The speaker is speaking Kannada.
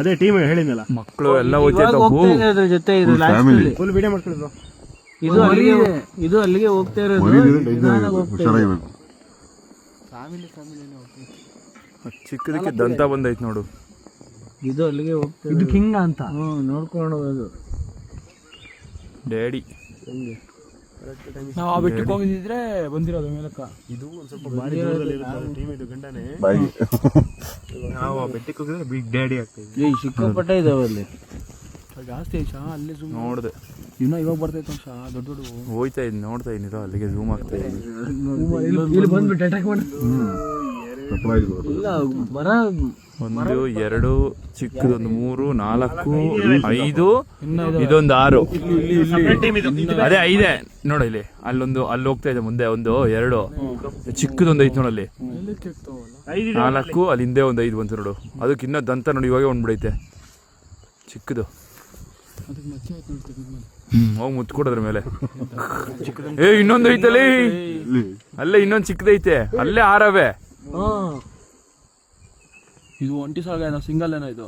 ಅದೇ ಟೀಮ್ ಹೇಳಿದ್ನಲ್ಲ. ಮಕ್ಕಳು ಎಲ್ಲ ಹೋಗ್ತಾ ಇದೆ ಜೊತೆ ಇದು last ಅಲ್ಲಿ. ಫುಲ್ ವಿಡಿಯೋ ಮಾಡ್ಕೊಳ್ಳಿದ್ರು ಇದು ಅಲ್ಲಿಗೆ ಇದು ಅಲ್ಲಿಗೆ ಹೋಗ್ತಾ ಇರೋದು ನಿಧಾನಾಗಿ ಹೋಗ್ತಾ ಇದೆ. ಚಿಕ್ಕದಕ್ಕೆ ದಂತ ಬಂದೈತ್ ನೋಡು. ಇದು ಅಲ್ಲಿಗೆ ಹೋಗ್ತಾ ಇದು ಕಿಂಗ ಅಂತ? ಹ್ಮ್ ನೋಡ್ಕೊಂಡು ಹೋಗೋದು. ಡ್ಯಾಡಿ ನಾವು ಆ ಬೆಟ್ಟಕ್ಕೆ ಹೋಗಿದ್ರೆ ಬಂದಿರೋದು ಮೇಲಕ್ಕ. ಇದು ಒಂದ್ ಸ್ವಲ್ಪ ಬಾರಿ ಟೀಮ್ ಇದು ಗಂಡನೇ. ನಾವು ಆ ಬೆಟ್ಟಕ್ಕೆ ಹೋಗಿದ್ರೆ ಬಿಗ್ ಡ್ಯಾಡಿ ಆಗ್ತದೆ ಏಯ್ ಸಿಕ್ಕಾಪಟ್ಟೆ ಇದಾವೆ ಅಲ್ಲಿ. ಜಾಸ್ತಿ ಐತಾ ಅಲ್ಲೇ ಜೂಮ್ ನೋಡ್ದೆ. ಇನ್ನೂ ಇವಾಗ ಬರ್ತೈತೆ ಅಂಶ ದೊಡ್ಡ ದೊಡ್ಡ ಹೋಯ್ತಾ ಇದ್ ನೋಡ್ತಾ ಇದ್ದೀರೋ ಅಲ್ಲಿಗೆ ಝೂಮ್ ಆಗ್ತಾ ಇದೆ ಇಲ್ಲಿ ಬಂದ್ಬಿಟ್ಟು ಅಟ್ಯಾಕ್ ಮಾಡಿ ಇಲ್ಲ ಮರ ಒಂದು ಎರಡು ಚಿಕ್ಕದೊಂದು ಮೂರು ನಾಲ್ಕು ಐದು. ಇದೊಂದು ಆರು. ಅದೇ ಐದೇ. ನೋಡು ಇಲ್ಲಿ. ಅಲ್ಲೊಂದು ಅಲ್ಲಿ ಹೋಗ್ತಾ ಇದೆ ಮುಂದೆ ಒಂದು ಎರಡು. ಚಿಕ್ಕದೊಂದು ಐತೆ ನೋಡಲ್ಲಿ ನಾಲ್ಕು ಅಲ್ಲಿ ಹಿಂದೆ ಒಂದು ಐದು ಬಂತು ನೋಡು. ಅದಕ್ಕೆ ಇನ್ನೊಂದು ದಂತ ನೋಡಿ ಇವಾಗ ಒಂದ್ಬಿಡೈತೆ ಚಿಕ್ಕದು. ಹೋಗಿ ಮುತ್ಕೊಡೋದ್ರ ಮೇಲೆ. ಏ ಇನ್ನೊಂದು ಐತಲ್ಲಿ. ಅಲ್ಲೇ ಇನ್ನೊಂದು ಚಿಕ್ಕದೈತೆ. ಅಲ್ಲೇ ಆರವೆ. ಇದು ಒಂಟಿ ಸಾಗ ಏನೋ ಸಿಂಗಲ್ ಏನೋ ಇದು.